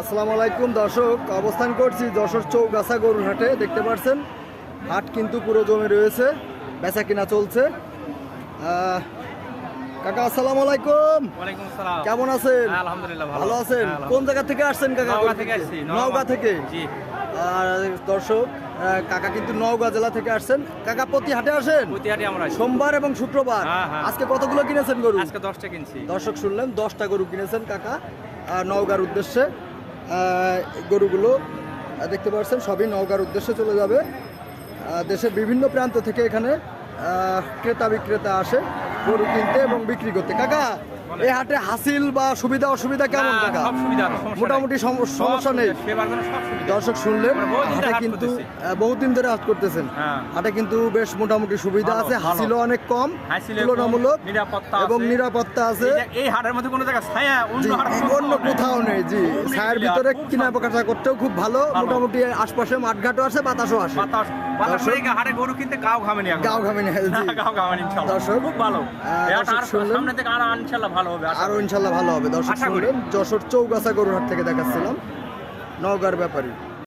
আসসালামু আলাইকুম দর্শক। অবস্থান করছি যশোর চৌগাছা গরুর হাটে দেখতে পাচ্ছেন হাট কিন্তু পুরো জমে রয়েছে বেচা কিনা চলছে কাকা আসসালামু আলাইকুম। ওয়ালাইকুম আসসালাম। কেমন আছেন? হ্যাঁ, আলহামদুলিল্লাহ ভালো। ভালো আছেন? হ্যাঁ, কোন জায়গা থেকে আসছেন কাকা নওগাঁ থেকে আর দর্শক কাকা কিন্তু নওগাঁ জেলা থেকে আসছেন। কাকা প্রতি হাটে আসেন। সোমবার এবং শুক্রবার? হ্যাঁ। আজকে কতগুলো কিনেছেন গরু? আজকে দশটা কিনছি। দর্শক শুনলেন দশটা গরু কিনেছেন কাকা নওগাঁর উদ্দেশ্যে। গরুগুলো দেখতে পাচ্ছেন, সবই নওগাঁর উদ্দেশ্যে চলে যাবে। দেশের বিভিন্ন প্রান্ত থেকে এখানে ক্রেতা বিক্রেতা আসে গরু কিনতে এবং বিক্রি করতে। কাকা এই হাটে হাসিল বা সুবিধা অসুবিধা কেমন আছে, সমস্যা মোটামুটি সমস্যা নেই। দর্শক শুনলেন হাটে কিন্তু বহুদিন ধরে হাট করতেছেন। হ্যাঁ। হাটে কিন্তু বেশ মোটামুটি সুবিধা আছে। হাসিলও অনেক কম তুলনামূলক নিরাপত্তা এবং নিরাপত্তা আছে। এই হাটের মধ্যে কোনো জায়গায় ছায়া অন্য কোথাও নেই জি। ছায়ের ভিতরে কিনা শান্ত। করতেও খুব ভালো। মোটামুটি আশপাশে মাঠঘাটও আছে বাতাসও বাতাস বাতাস দর্শক- গরু কিনতে গাও গাও ঘামে খুব ভালো? সামনে থেকে আরও ইনশাআল্লাহ ভালো হবে আশা আরও ইনশাল্লাহ ভালো হবে। দর্শক যশোর চৌগাছা গরুহাট থেকে দেখাচ্ছিলাম। নওগাঁর ব্যাপারী।